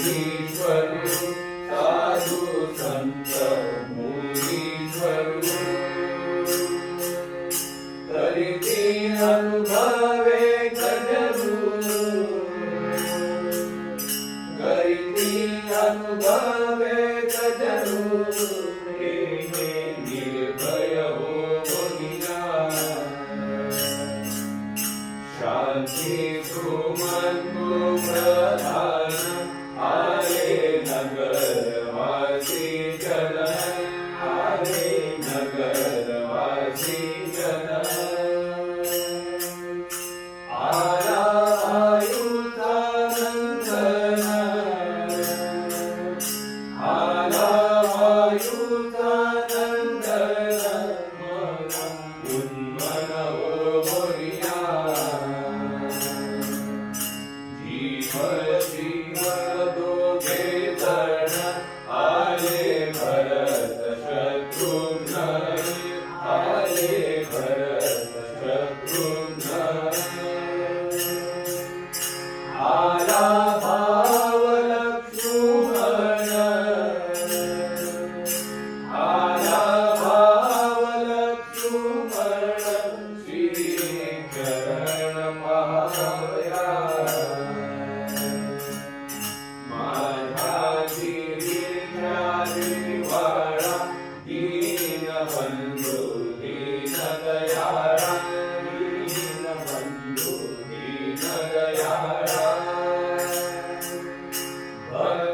मुनीश्वर साधु संत मुनीश्वर तरी अनुभवे गजरू करीती अनुभवे गजरू निर्भय हो बोलिया शांती सुमंतु प्रधान आले नगरवासी जन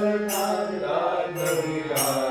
Sarvadhar Dhamirai